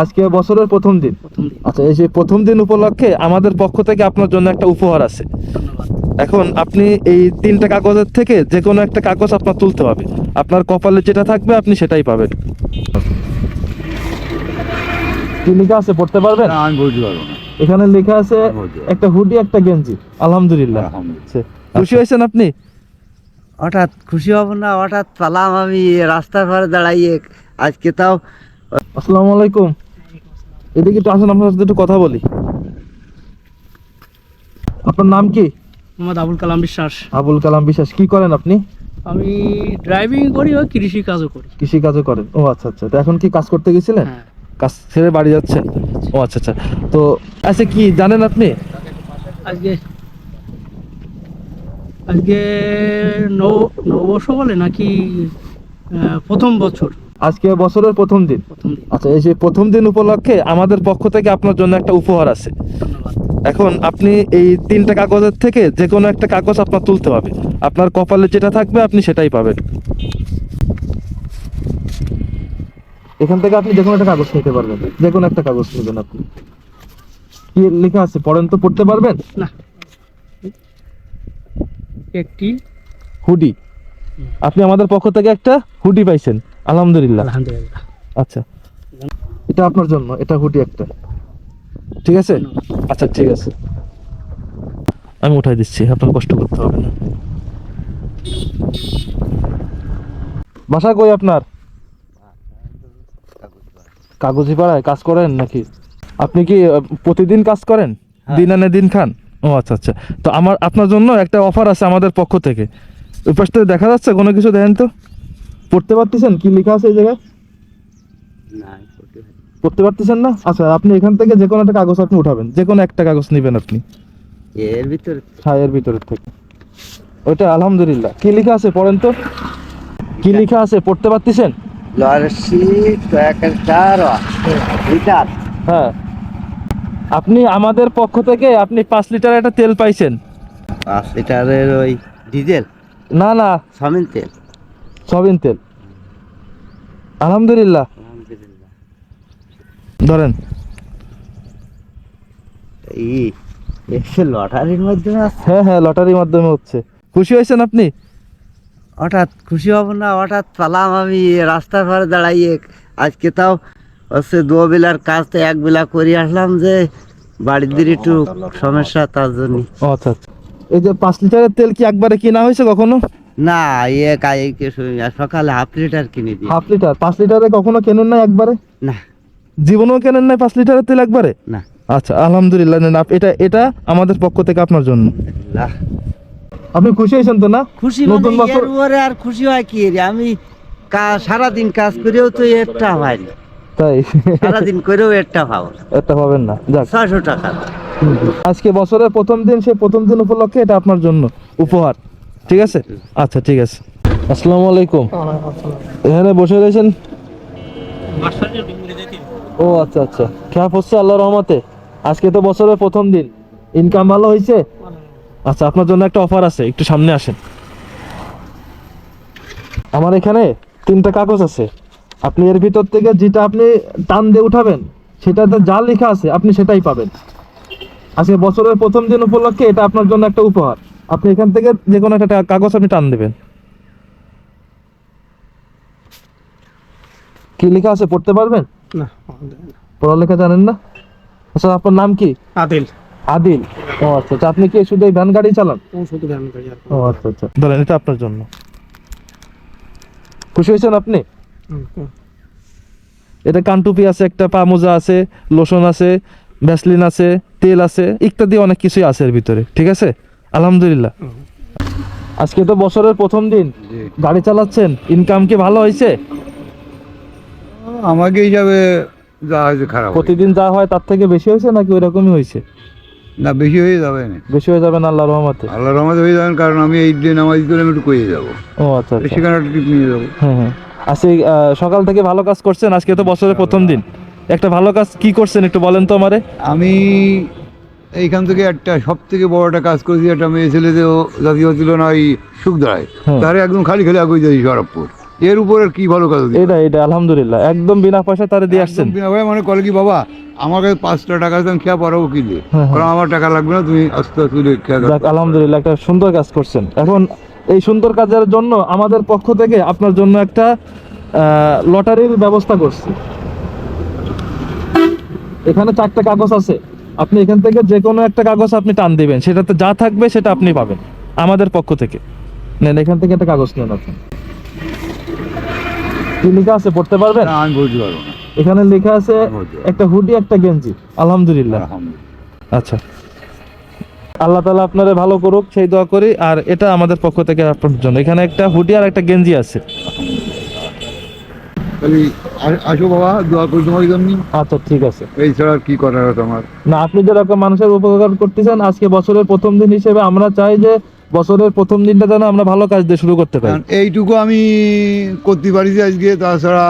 আজকে বছরের প্রথম দিন। আচ্ছা এই যে প্রথম দিন উপলক্ষে আমাদের পক্ষ থেকে আপনার জন্য একটা উপহার আছে। এখন আপনি এই তিনটা কাগজের থেকে যে কোনো একটা কাগজ আপনার তুলতে হবে। আপনার কপালে যেটা থাকবে আপনি সেটাই পাবেন। কি লেখা আছে পড়তে পারবেন? আমি বলতে পারব না। এখানে লেখা আছে একটা হুডি একটা গেঞ্জি। আলহামদুলিল্লাহ। খুশি হয়েছেন আপনি? হঠাৎ খুশি হব না হঠাৎ পালাম আমি রাস্তার ধারে দাঁড়াইয়ে আজকে তাও আসসালামু আলাইকুম। এদিকে একটু আসেন আপনার সাথে একটু কথা বলি। আপনার নাম কি? মোহাম্মদ আবুল কালাম বিশ্বাস। আবুল কালাম বিশ্বাস কি করেন আপনি? আমি ড্রাইভিং করি ও কৃষি কাজও করি। কৃষি কাজও করেন। ও আচ্ছা আচ্ছা। তো এখন কি কাজ করতে গেছিলেন? হ্যাঁ। কাজ ছেড়ে বাড়ি যাচ্ছেন? ও আচ্ছা আচ্ছা। তো আচ্ছা কি জানেন আপনি? আজকে আজকে নব নববর্ষ বলে নাকি প্রথম বছর। আজকে বছরের প্রথম দিন। আচ্ছা এই যে প্রথম দিন উপলক্ষে আমাদের পক্ষ থেকে আপনার জন্য একটা উপহার আছে। এখন আপনি এই তিনটা কাগজের থেকে যে কোনো একটা কাগজ আপনার তুলতে হবে। আপনার কপালে যেটা থাকবে আপনি সেটাই পাবেন। এখান থেকে আপনি যে কোনো একটা কাগজ নিতে পারবেন। যে কোনো একটা কাগজ নেবেন আপনি। কি লেখা আছে? পড়েন তো পড়তে পারবেন? না। একটি হুডি। আপনি আমাদের পক্ষ থেকে একটা হুডি পাইছেন। আলহামদুলিল্লাহ। আলহামদুলিল্লাহ। আচ্ছা। এটা আপনার জন্য এটা হুডি একটা। ঠিক আছে? আচ্ছা ঠিক আছে। আমি উঠাই দিচ্ছি আপনার কষ্ট করতে হবে না। বাসা কই আপনার? কাগজি পাড়ায় কাজ করেন নাকি? আপনি কি প্রতিদিন কাজ করেন? দিন আনে দিন খান? ও আচ্ছা আচ্ছা। তো আমার আপনার জন্য একটা অফার আছে আমাদের পক্ষ থেকে। ওই পাশ থেকে দেখা যাচ্ছে কোনো কিছু দেখেন তো? পড়তে পারতেছেন? কি লেখা আছে এই জায়গায়? পড়তে পারতেছেন না? আচ্ছা আপনি এখান থেকে যে কোনো একটা কাগজ আপনি উঠাবেন। যে কোনো একটা কাগজ নেবেন আপনি। এর ভিতরে ছায়ের ভিতরের থেকে। ওইটা আলহামদুলিল্লাহ। কি লেখা আছে পড়েন তো? কি লেখা আছে? পড়তে পারতেছেন? হ্যাঁ। আপনি আমাদের পক্ষ থেকে আপনি পাঁচ লিটার একটা তেল পাইছেন। পাঁচ লিটারের ওই ডিজেল? না না। সমিন তেল। সবিন তেল। আলহামদুলিল্লাহ। ধরেন। লটারির মাধ্যমে হ্যাঁ হ্যাঁ লটারির মাধ্যমে হচ্ছে। খুশি হয়েছেন আপনি? হঠাৎ খুশি হব না হঠাৎ পালাম আমি রাস্তার ধারে দাঁড়াইয়ে। আজকে তাও হচ্ছে দু বেলার কাজ তো এক বেলা করে আসলাম যে বাড়ির একটু সমস্যা তার জন্য। আচ্ছা আচ্ছা। এই যে পাঁচ লিটারের তেল কি একবারে কিনা হয়েছে কখনো? না ইয়ে কাজকে সকালে হাফ লিটার কিনে দিই। হাফ লিটার পাঁচ লিটারে কখনো কেনেন নাই একবারে? না। জীবনেও কেনেন নাই পাঁচ লিটারের তেল একবারে? না। আচ্ছা আলহামদুলিল্লাহ আপ- এটা এটা আমাদের পক্ষ থেকে আপনার জন্য। আপনি খুশি হয়েছেন তো না? খুশি নতুন মানে বছর উপরে আর খুশি হয় কি আমি কা- সারাদিন কাজ করেও তো একটা হয়নি তাই? সারাদিন করেও একটা পাবো না। পাবেন না। যাক। ছয়শো টাকা। আজকে বছরের প্রথম দিন সে প্রথম দিন উপলক্ষে এটা আপনার জন্য উপহার। ঠিক আছে? আচ্ছা ঠিক আছে। আসসালামু আলাইকুম। এখানে বসে রয়েছেন? ও আচ্ছা আচ্ছা। খেয়া হচ্ছে আল্লাহ রহমতে। আজকে তো বছরের প্রথম দিন। ইনকাম ভালো হয়েছে? আচ্ছা আপনার জন্য একটা অফার আছে। একটু সামনে আসেন। আমার এখানে তিনটা কাগজ আছে। আপনি এর ভিতর থেকে যেটা আপনি টান দিয়ে উঠাবেন, সেটাতে যা লেখা আছে, আপনি সেটাই পাবেন। আজকে বছরের প্রথম দিন উপলক্ষে এটা আপনার জন্য একটা উপহার। আপনি এখান থেকে যে কোনো একটা কাগজ আপনি টান দেবেন। কি লেখা আছে পড়তে পারবেন? না পড়ালেখা জানেন না? আচ্ছা আপনার নাম কি? আদিল। আদিল। ও আচ্ছা আচ্ছা আপনি কি শুধু এই ভ্যান গাড়ি চালান? শুধু ভ্যান গাড়ি ও আচ্ছা আচ্ছা ধরেন এটা আপনার জন্য। খুশি হয়েছেন আপনি। এটা কানটুপি আছে একটা পা মোজা আছে লোশন আছে ভ্যাসলিন আছে তেল আছে ইত্যাদি অনেক কিছুই আছে এর ভিতরে ঠিক আছে? আলহামদুলিল্লাহ। আজকে তো বছরের প্রথম দিন। গাড়ি চালাচ্ছেন ইনকাম কি ভালো হয়েছে? আমাকে হিসাবে যা হয়েছে খারাপ প্রতিদিন যা হয় তার থেকে বেশি হয়েছে নাকি ওই রকমই হয়েছে? না বেশি হয়ে যাবে না। বেশি হয়ে যাবে না আল্লাহ রহমতে? আল্লাহ রহমত হয়ে যাবেন কারণ আমি এই দিন আমার করে আমি একটু কয়ে যাব। ও আচ্ছা সেখানে একটা টিপ নিয়ে যাব। হ্যাঁ হ্যাঁ। আজকে সকাল থেকে ভালো কাজ করছেন আজকে তো বছরের প্রথম দিন। একটা ভালো কাজ কি করছেন একটু বলেন তো আমারে। আমি এইখান থেকে একটা সব থেকে বড় একটা কাজ করেছি একটা মেয়ে ছেলে যে ও জাতীয় ছিল না ওই সুখদায়। হ্যাঁ। তারে একদম খালি খালি আগুয়ে যাই শরবপুর এর উপরে কি ভালো কাজ এটা এটা আলহামদুলিল্লাহ। একদম বিনা পয়সা তারে দিয়ে আসছেন। বিনা ভয়ে মানে কলে কি বাবা আমার কাছে পাঁচটা টাকা আছে আমি খেয়া পারাবো কি দিয়ে? হ্যাঁ, হ্যাঁ। কারণ আমার টাকা লাগবে না তুমি আস্তে আস্তে খেয়া আলহামদুলিল্লাহ একটা সুন্দর কাজ করছেন। এখন এই সুন্দর কাজের জন্য আমাদের পক্ষ থেকে আপনার জন্য একটা লটারির ব্যবস্থা করছি। এখানে চারটা কাগজ আছে। আপনি এখান থেকে যে কোনো একটা কাগজ আপনি টান দিবেন সেটাতে যা থাকবে সেটা আপনি পাবেন আমাদের পক্ষ থেকে। নেন এখান থেকে একটা কাগজ নেন আপনি। কি লেখা আছে পড়তে পারবেন? না, আমি বলতে পারব না। এখানে লেখা আছে একটা হুডি একটা গেঞ্জি। আলহামদুলিল্লাহ। আলহামদুলিল্লাহ। আচ্ছা। আল্লাহ তালা আপনারা ভালো করুক সেই দোয়া করি। আর এটা আমাদের পক্ষ থেকে আপনার জন্য। এখানে একটা হুডি আর একটা গেঞ্জি আছে। তাহলে আসো বাবা দোয়া করি তোমার জন্য আচ্ছা ঠিক আছে। এই ছাড়া কি করার আছে না আপনি যেরকম মানুষের উপকার করতেছেন আজকে বছরের প্রথম দিন হিসেবে আমরা চাই যে বছরের প্রথম দিনটা যেন আমরা ভালো কাজ দিয়ে শুরু করতে পারি। এইটুকু আমি করতে পারিছি আজকে তাছাড়া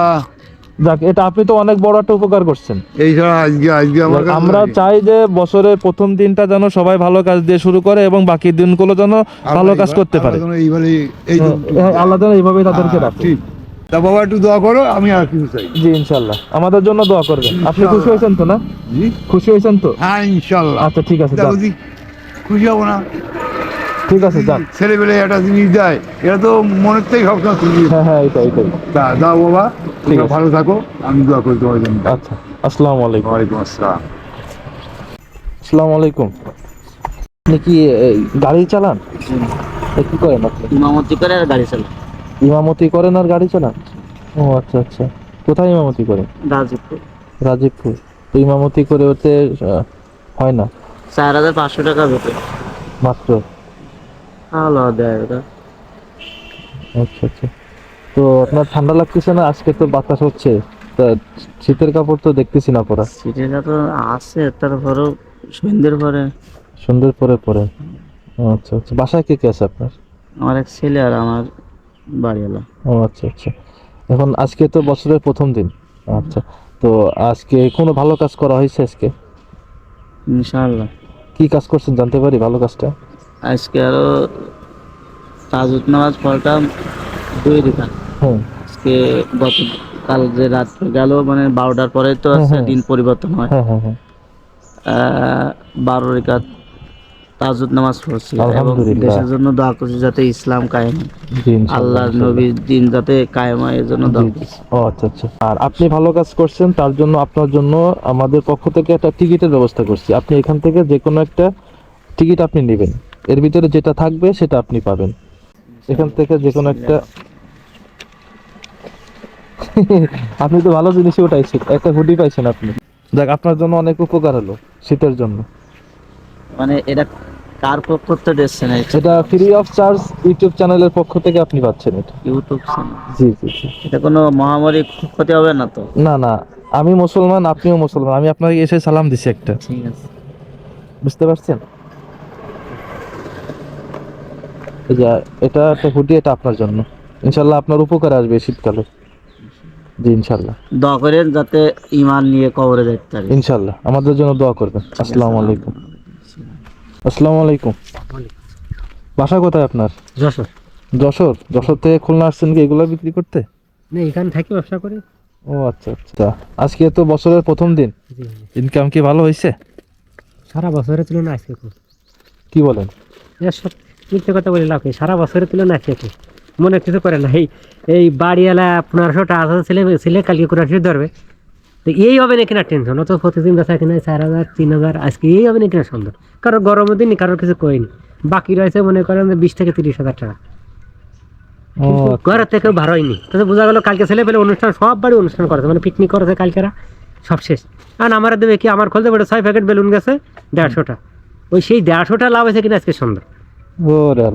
যাক এটা আপনি তো অনেক বড় একটা উপকার করছেন। এই আজকে আজকে আমরা চাই যে বছরের প্রথম দিনটা যেন সবাই ভালো কাজ দিয়ে শুরু করে এবং বাকি দিনগুলো যেন ভালো কাজ করতে পারে। এইভাবে এই হ্যাঁ, হ্যাঁ, আল্লাহ যেন এইভাবেই তাদেরকে হ্যাঁ, রাখে। তা বাবা একটু দোয়া করো আমি আর কিছু চাই। জি ইনশাল্লাহ। আমাদের জন্য দোয়া করবেন। আপনি খুশি হয়েছেন তো না? জি। খুশি হয়েছেন তো? হ্যাঁ ইনশাল্লাহ। আচ্ছা ঠিক আছে দেখো যান। খুশি হব না? ঠিক আছে যান। ছেলেবেলে একটা জিনিস দেয় এটা তো মনের থেকে সবসময় খুশি। হ্যাঁ হ্যাঁ এটাই এটাই। তা দাও বাবা ঠিক তোমরা আছে। ভালো থাকো আমি দোয়া করি তোমার জন্য। আচ্ছা আসসালামু আলাইকুম। ওয়ালাইকুম আসসালাম। আসসালামু আলাইকুম। আপনি কি এই, গাড়ি চালান? এ, কি করেন আপনি? ইমামতি করে আর গাড়ি চালা ইমামতি করেন আর গাড়ি চালান? ও আচ্ছা আচ্ছা। কোথায় ইমামতি করেন? রাজীবপুর। রাজীবপুর। তো ইমামতি করে ওতে হয় না? চার হাজার পাঁচশো টাকা বেতন। মাত্র? ভালো দেয় ওটা। আচ্ছা আচ্ছা। তো আপনার ঠান্ডা লাগতেছে না? আজকে তো বাতাস হচ্ছে। তা শীতের কাপড় তো দেখতেছি না পরা। সিটিটা তো আছে তারপরেও সন্ধ্যের পরে। সুন্দর পরে পরে। আচ্ছা আচ্ছা। বাসায় কে কে আছে আপনার? আমার এক ছেলে আর আমার বাড়িওয়ালা। ও আচ্ছা আচ্ছা। এখন আজকে তো বছরের প্রথম দিন। আচ্ছা তো আজকে কোনো ভালো কাজ করা হয়েছে আজকে? ইনশাআল্লাহ। কি কাজ করছেন জানতে পারি ভালো কাজটা? আজকে আরও তাজুদ নামাজ পড়তাম দুই রেখা। আজকে গত কাল যে রাত গেল মানে বারোটার পরে তো হ্যাঁ। দিন পরিবর্তন হয়। বারো রেখাত তাজুদ নামাজ পড়ছি এবং দেশের জন্য দোয়া করছি যাতে ইসলাম কায়েম। আল্লাহর নবীর দিন যাতে কায়েম হয় এর জন্য দোয়া করছি। ও আচ্ছা আচ্ছা। আর আপনি ভালো কাজ করছেন তার জন্য আপনার জন্য আমাদের পক্ষ থেকে একটা টিকিটের ব্যবস্থা করছি। আপনি এখান থেকে যে কোনো একটা টিকিট আপনি নেবেন। এর ভিতরে যেটা থাকবে সেটা আপনি পাবেন। এখান থেকে যে কোনো একটা আপনি তো ভালো জিনিসই উঠাইছেন। একটা হুডি পাইছেন আপনি। দেখ আপনার জন্য অনেক উপকার হলো শীতের জন্য। মানে এটা কার পক্ষ থেকে এসছেন সেটা ফ্রি অফ চার্জ ইউটিউব চ্যানেলের পক্ষ থেকে আপনি পাচ্ছেন এটা। ইউটিউব চ্যানেল জি জি এটা কোনো মহামারী ক্ষতি হবে না তো? না না। আমি মুসলমান আপনিও মুসলমান। আমি আপনাকে এসে সালাম দিছি একটা। ঠিক আছে। বুঝতে পারছেন? এটা একটা হুডি এটা আপনার জন্য। ইনশাল্লাহ আপনার উপকার আসবে শীতকালে। জি ইনশাল্লাহ। দোয়া করেন যাতে ইমান নিয়ে কবরে যাইতে পারি। ইনশাল্লাহ। আমাদের জন্য দোয়া করবেন। আসসালামু আলাইকুম। আসসালামু আলাইকুম। বাসা কোথায় আপনার? যশোর। যশোর? যশোর থেকে খুলনা আসছেন কি এগুলো বিক্রি করতে? না এখানে থাকি ব্যবসা করি। ও আচ্ছা আচ্ছা। আজকে তো বছরের প্রথম দিন। ইনকাম কি ভালো হয়েছে? সারা বছরের তুলনায় আজকে খুব। কি বলেন? মিথ্যে কথা বলি লাভ সারা বছরের তুলনায় আজকে মনে কিছু করে না। এই এই বাড়িওয়ালা পনেরোশো টাকা ছেলে ছেলে কালকে কোরআশি ধরবে। তো এই হবে না কিনা টেনশন অত প্রতিদিন বেচা কিনা চার হাজার তিন হাজার? আজকে এই হবে না কিনা সুন্দর? কারণ গরমের দিন কারোর কিছু কইনি বাকি রয়েছে মনে করেন যে বিশ থেকে তিরিশ হাজার টাকা। আচ্ছা। ঘরের থেকেও ভালো হয়নি। তাতে বোঝা গেল কালকে ছেলে পেলে অনুষ্ঠান সব বাড়ি অনুষ্ঠান করেছে। মানে পিকনিক করেছে কালকেরা সব শেষ। আর আমার দেবে কি আমার খুলতে পারে ছয় প্যাকেট বেলুন গেছে দেড়শোটা। ওই সেই দেড়শোটা লাভ হয়েছে কিনা আজকে সুন্দর।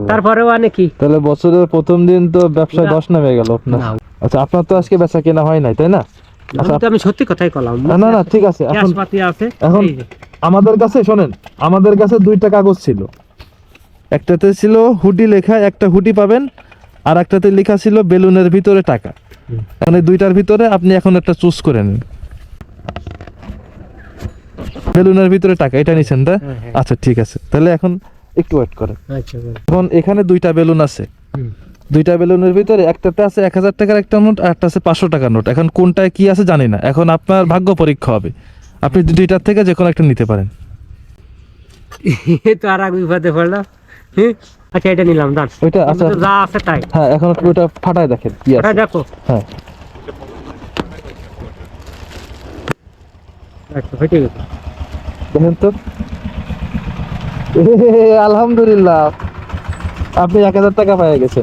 তারপরেও আনে কি তাহলে বছরের প্রথম দিন তো ব্যবসায় পুরা- দশ নামে গেল আপনার। আচ্ছা আপনার তো আজকে বেচা কেনা হয় নাই তাই না? আমি সত্যি কথাই কলাম। না, না ঠিক আছে এখন আছে এখন আমাদের কাছে শোনেন আমাদের কাছে দুইটা কাগজ ছিল। একটাতে ছিল হুডি লেখা একটা হুডি পাবেন আর একটাতে লেখা ছিল বেলুনের ভিতরে টাকা। এখন এই দুইটার ভিতরে আপনি এখন একটা চুজ করে নিন। বেলুনের ভিতরে টাকা এটা নিছেন তাই হ্যাঁ, হ্যাঁ। আচ্ছা ঠিক আছে। তাহলে এখন একটু ওয়েট করেন। আচ্ছা এখন এখানে দুইটা বেলুন আছে। দুইটা বেলুনের ভিতরে একটাতে আছে এক হাজার টাকার একটা নোট আর একটা আছে পাঁচশো টাকার নোট। এখন কোনটায় কি আছে জানি না। এখন আপনার ভাগ্য পরীক্ষা হবে। আপনি দুইটার থেকে যে কোনো একটা নিতে পারেন। তো আর বিপদে পড়লাম আচ্ছা এটা নিলাম দান ওইটা আচ্ছা যা আছে তাই। হ্যাঁ এখন ফাটায় দেখেন কি আছে। দেখো। হ্যাঁ। আচ্ছা হয়ে গেছে। দেখেন তো। আলহামদুলিল্লাহ। আপনি এক হাজার টাকা পাওয়া গেছে